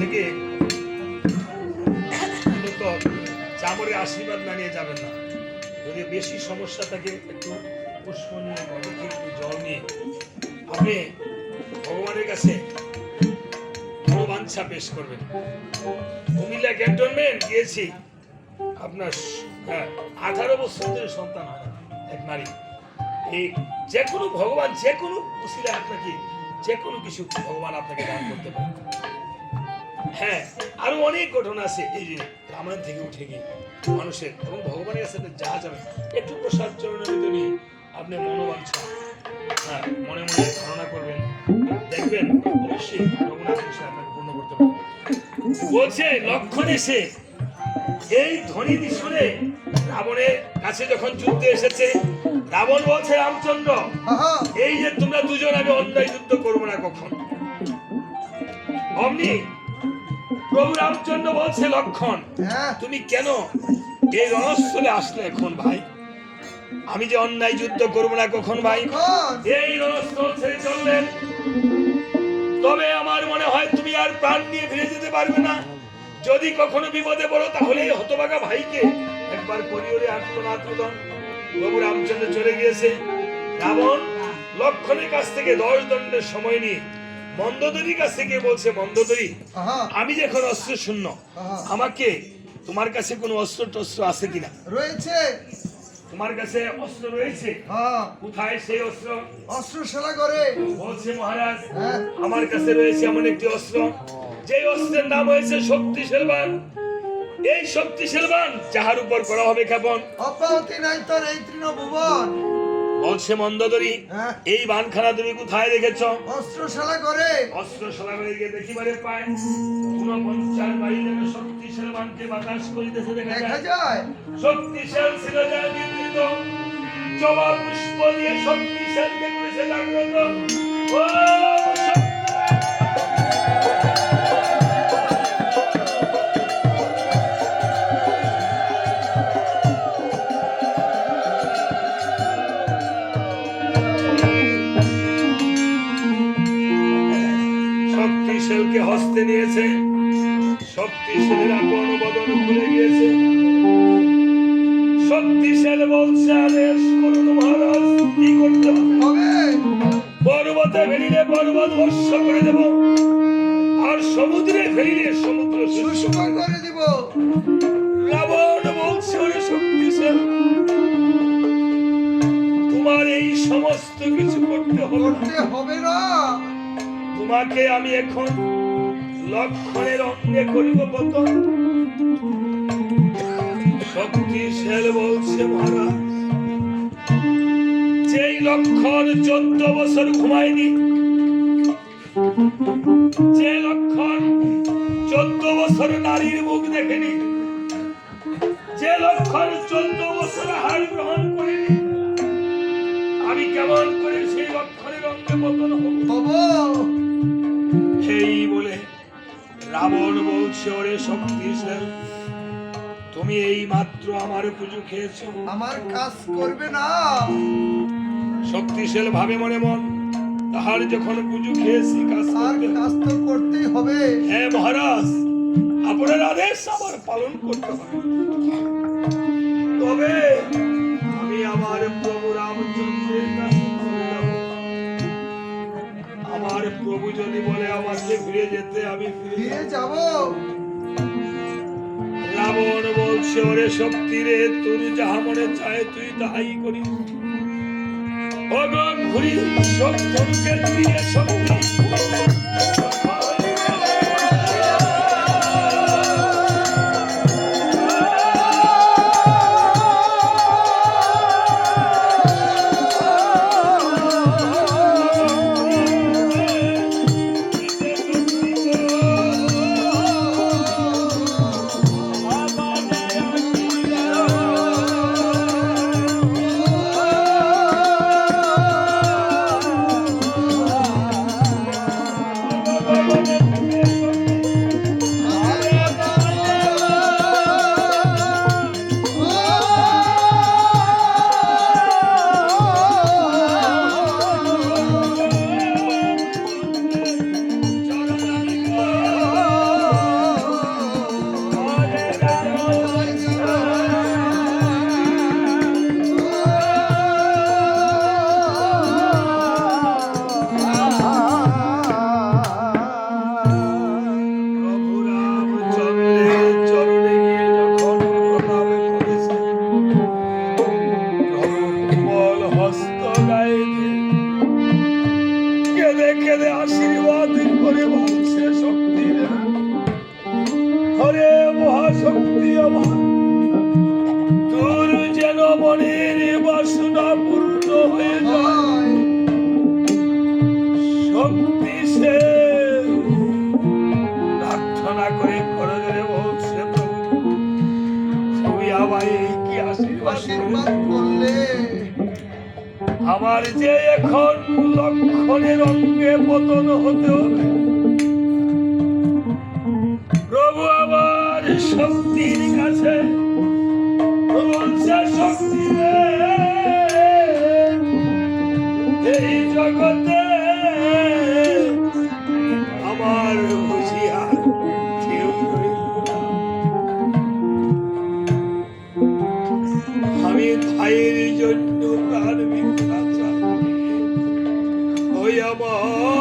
থেকে মূলত চামড়ের আশীর্বাদ না নিয়ে যাবেন না। যদি বেশি সমস্যা থাকে একটু পুষ্প নিয়ে ঘরে একটু জল নিয়ে। আপনি ভগবানের কাছে মনোবাঞ্ছা পেশ করবেন। কুমিল্লা ক্যান্টনমেন্ট গিয়েছি। আপনার হ্যাঁ, আঠারো বছর ধরে সন্তান হয় এক নারী। এই যে কোনো ভগবান যে কোনো উসিলে আপনাকে যে কোনো কিছু ভগবান আপনাকে দান করতে পারে। হ্যাঁ আরও অনেক ঘটনা আছে। এই যে রামায়ণ থেকে উঠে গিয়ে মানুষের এবং ভগবানের কাছে যা যাবেন একটু প্রসাদ চরণের ভিতরে আপনি মনোবাঞ্ছা হ্যাঁ মনে মনে ধারণা করবেন দেখবেন অবশ্যই আপনাকে পূর্ণ করতে পারবে বলছে লক্ষণ এসে এই ধ্বনি শুনে রাবণের কাছে যখন যুদ্ধে এসেছে রাবণ বলছে রামচন্দ্র এই যে তোমরা দুজন আমি অন্যায় যুদ্ধ করব না কখন? অমনি প্রভু রামচন্দ্র বলছে লক্ষণ হ্যাঁ। তুমি কেন এই রণস্থলে আসলে এখন ভাই? আমি যে অন্যায় যুদ্ধ করব না কখন ভাই? এই রণস্থল ছেড়ে চললেন। তবে আমার মনে হয় তুমি আর প্রাণ নিয়ে ফিরে যেতে পারবে না। যদি কখনো বিপদে পড়ো তাহলে এই হতবাগা ভাইকে একবার করিওরে আত্মনাথ প্রদান প্রভু রামচন্দ্র চলে গিয়েছে। রাবণ লক্ষণের কাছ থেকে দশ দণ্ডের সময় নিয়ে মন্দদরির কাছ থেকে বলছে মন্দদরি আমি যে এখন অস্ত্র শূন্য আমাকে তোমার কাছে কোনো অস্ত্র টস্ত্র আছে কিনা? রয়েছে। তোমার কাছে অস্ত্র রয়েছে? হ্যাঁ। কোথায় সেই অস্ত্র? অস্ত্রশালা করে। বলছে মহারাজ হ্যাঁ। আমার কাছে রয়েছে এমন একটি অস্ত্র। যে অস্ত্রের নাম হয়েছে শক্তিশাল বান এই শক্তিশাল বান যাহার উপর করা হবে ক্ষেপণ। অব্যাহতি নাই তোর এই তৃণভুবন। বলছে মন্দদরি হ্যাঁ। এই বানখানা তুমি কোথায় রেখেছ? অস্ত্রশালা করে। অস্ত্রশালা করে গিয়ে দেখিবারে পায়। ঊনপঞ্চাশ বাইরে শক্তিশাল বানকে বাতাস করিতেছে দেখা দেখা যায়। শক্তিশাল ছিল যা বিবৃত জবা পুষ্প দিয়ে শক্তিশালকে করেছে জাগ্রত। ও! পর্বতে ফেলিলে পর্বত বর্ষ করে দেব। আর সমুদ্রে ফেলিলে সমুদ্র শুষ্ক করে দিব। রাবণ বলছে ওরে শক্তিশাল তোমার এই সমস্ত কিছু করতে হবে না। হবে না। তোমাকে আমি এখন লক্ষণের অঙ্গে করিব পতন। শক্তিশাল বলছে মহারাজ। যেই লক্ষণ চোদ্দ বছর ঘুমায়নি, যে লক্ষণ চোদ্দ বছর নারীর মুখ দেখেনি, যে লক্ষণ চোদ্দ বছর হার গ্রহণ করেনি, আমি কেমন করে সেই লক্ষণের অঙ্গে পতন হব? সেই বলে রাবণ বলছে, ওরে শক্তিশাল তুমি এই মাত্র আমার পুজো খেয়েছো। আমার কাজ করবে না। শক্তিশাল ভাবে মনে মন। তাহার যখন পুজো খেয়েছি কাজ আর করতে হবে। কাজ তো করতেই হবে। হ্যাঁ মহারাজ আপনার আদেশ আমার পালন করতে হবে। তবে আমি আমার প্রভু রামচন্দ্রের কাছে আমার প্রভু যদি বলে আমাকে ফিরে যেতে আমি ফিরে যাব। রাবণ বলছে ওরে শক্তি রে তোর যাহা মনে চায় তুই তাহাই করি ভগবান ঘুরি শক্তিকে দিয়ে শক্তি আমার যে এখন লক্ষণের অঙ্গে পতন হতে হবে আমার